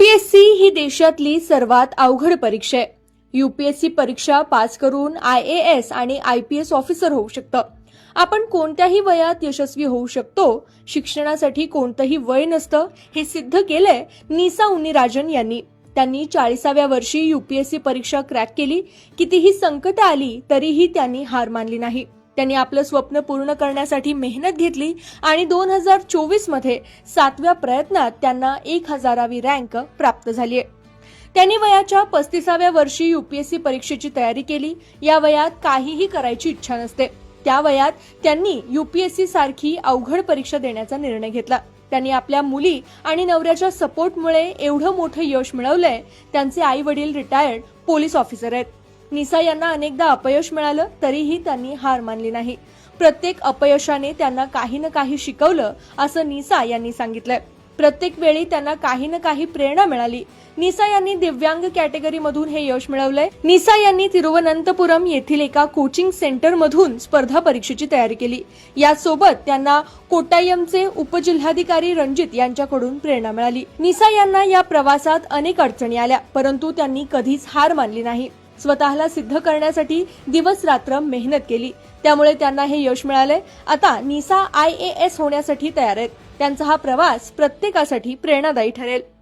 UPSC ही देशातली सर्वात अवघड परीक्षा आहे. यूपीएससी परीक्षा पास करून आय ए एस आणि आय पी एस ऑफिसर होऊ शकतं. आपण कोणत्याही वयात यशस्वी होऊ शकतो. शिक्षणासाठी कोणतंही वय नसतं. हे सिद्ध केलंय निसा उन्नीराजन यांनी. त्यांनी चाळीसाव्या वर्षी यूपीएससी परीक्षा क्रॅक केली. कितीही संकट आली तरीही त्यांनी हार मानली नाही. त्यांनी आपलं स्वप्न पूर्ण करण्यासाठी मेहनत घेतली आणि दोन हजार चोवीसमध्ये सातव्या प्रयत्नात त्यांना एक हजारावी रँक प्राप्त झाली आहे. त्यांनी वयाच्या पस्तीसाव्या वर्षी युपीएससी परीक्षेची तयारी केली. या वयात काहीही करायची इच्छा नसते. त्या वयात त्यांनी युपीएससी सारखी अवघड परीक्षा देण्याचा निर्णय घेतला. त्यांनी आपल्या मुली आणि नवऱ्याच्या सपोर्टमुळे एवढं मोठं यश मिळवलंय. त्यांचे आई वडील रिटायर्ड पोलीस ऑफिसर आहेत. निसा यांना अनेकदा अपयश मिळालं तरीही त्यांनी हार मानली नाही. प्रत्येक अपयशाने त्यांना काही ना काही शिकवलं असं निसा यांनी सांगितलंय. प्रत्येक वेळी त्यांना काही ना काही प्रेरणा मिळाली. निसा यांनी दिव्यांग कॅटेगरीमधून हे यश मिळवलंय. निसा यांनी तिरुवनंतपुरम येथील एका कोचिंग सेंटरमधून स्पर्धा परीक्षेची तयारी केली. यासोबत त्यांना कोट्टायमचे उपजिल्हाधिकारी रणजित यांच्याकडून प्रेरणा मिळाली. निसा यांना या प्रवासात अनेक अडचणी आल्या परंतु त्यांनी कधीच हार मानली नाही. स्वतःला सिद्ध करण्यासाठी दिवस रात्र मेहनत केली. त्यामुळे त्यांना हे यश मिळाले आता निसा आय ए एस होण्यासाठी तयार आहेत. त्यांचा हा प्रवास प्रत्येकासाठी प्रेरणादायी ठरेल.